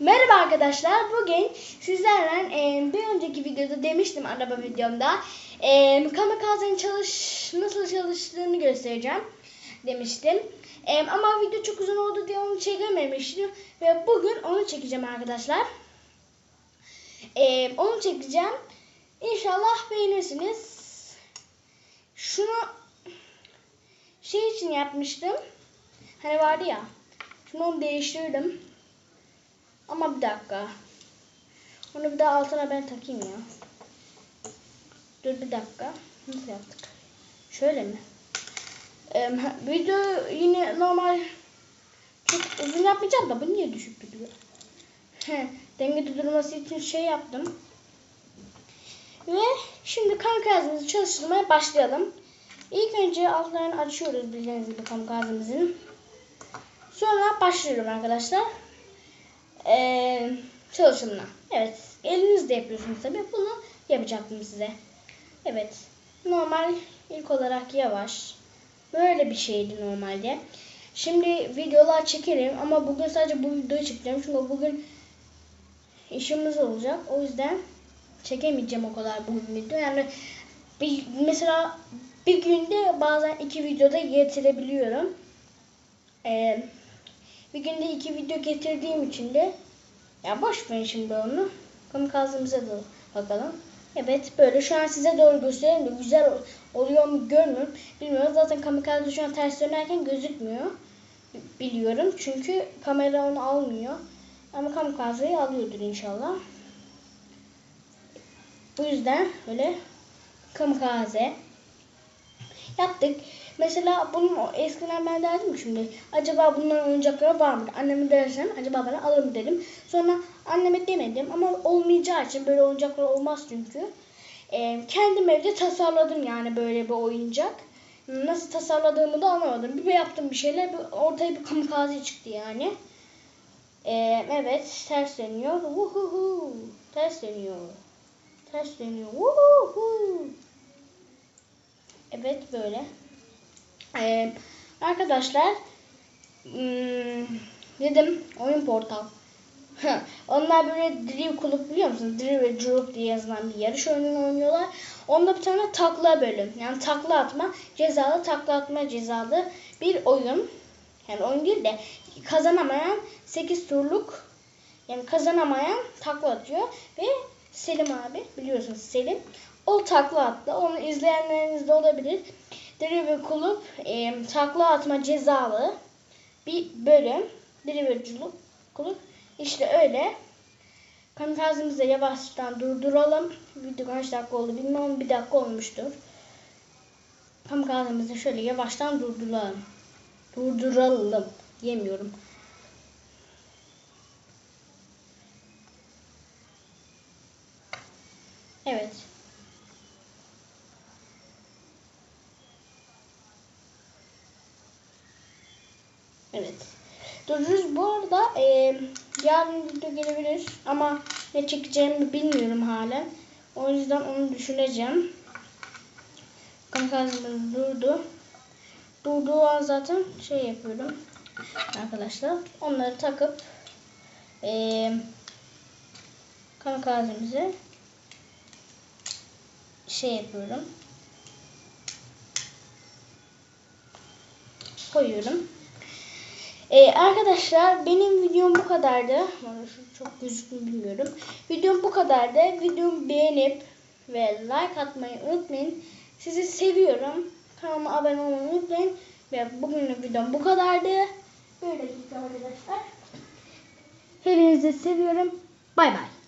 Merhaba arkadaşlar. Bugün sizlerle e, bir önceki videoda demiştim araba videomda. E, kamikazenin çalış, nasıl çalıştığını göstereceğim demiştim. E, ama video çok uzun oldu diye onu çekememiştim. Ve bugün onu çekeceğim arkadaşlar. E, onu çekeceğim. İnşallah beğenirsiniz. Şunu şey için yapmıştım. Hani vardı ya. Onu değiştirdim. Ama bir dakika. Onu bir daha altına ben takayım ya. Dur bir dakika. Nasıl yaptık? Şöyle mi? Ee, video yine normal çok uzun yapmayacağım da bu niye düşük duruyor? He, denge durması için şey yaptım. Ve şimdi kamikazemizi çalıştırmaya başlayalım. İlk önce altlarını açıyoruz bildiğiniz gibi kamikazemizin. Sonra başlıyorum arkadaşlar. Ee, çalışımına. Evet. Elinizde yapıyorsunuz tabii. Bunu yapacaktım size. Evet. Normal ilk olarak yavaş. Böyle bir şeydi normalde. Şimdi videolar çekerim ama bugün sadece bu videoyu çekeceğim. Çünkü bugün işimiz olacak. O yüzden çekemeyeceğim o kadar bugün video. Yani bir, mesela bir günde bazen iki videoda getirebiliyorum. Ee, bir günde iki video getirdiğim için de ya boş verin şimdi onu. Kamikazemize de bakalım. Evet böyle şu an size doğru göstereyim de güzel oluyor mu görmüyorum. Bilmiyorum zaten kamikaze şu an ters dönerken gözükmüyor. Biliyorum çünkü kamera onu almıyor. Ama kamikazeyi alıyordur inşallah. Bu yüzden böyle kamikaze yaptık. Mesela bunun eskiden ben derdim şimdi acaba bunların oyuncakları var mı? Anneme dersem acaba bana alır mı dedim. Sonra anneme demedim ama olmayacağı için böyle oyuncaklar olmaz çünkü. Ee, kendim evde tasarladım yani böyle bir oyuncak. Nasıl tasarladığımı da anlamadım. Bir yaptım bir şeyler bir ortaya bir kamikaze çıktı yani. Ee, evet ters dönüyor. Uhuhu. Ters dönüyor. Ters dönüyor. Uhuhu. Evet böyle. Ee, arkadaşlar hmm, dedim oyun portal. Onlar böyle Drive Kulüp biliyor musunuz? Drive ve Drop diye yazılan bir yarış oyununu oynuyorlar. Onda bir tane takla bölüm. Yani takla atma cezalı, takla atma cezalı bir oyun. Yani oyun değil de kazanamayan 8 turluk yani kazanamayan takla atıyor ve Selim abi biliyorsunuz Selim o takla attı. Onu izleyenleriniz de olabilir. Drive Kulüp e, takla atma cezalı bir bölüm. Drive Kulüp işte öyle. Kamikazemizi yavaştan durduralım. Video kaç dakika oldu bilmiyorum. Bir dakika olmuştur. Kamikazemizi şöyle yavaştan durduralım. Durduralım. Yemiyorum. Evet. Evet. Dururuz. Bu arada e, yarın video gelebilir ama ne çekeceğimi bilmiyorum hala. O yüzden onu düşüneceğim. Kamikazemiz durdu. Durduğu an zaten şey yapıyorum. Arkadaşlar onları takıp e, kamikazemizi şey yapıyorum. Koyuyorum. Ee, arkadaşlar benim videom bu kadardı. Çok gözükmüyor bilmiyorum. Videom bu kadardı. Videomu beğenip ve like atmayı unutmayın. Sizi seviyorum. Kanalıma abone olmayı unutmayın. Ve bugünlük videom bu kadardı. Böyle gitti arkadaşlar. Hepinizi seviyorum. Bay bay.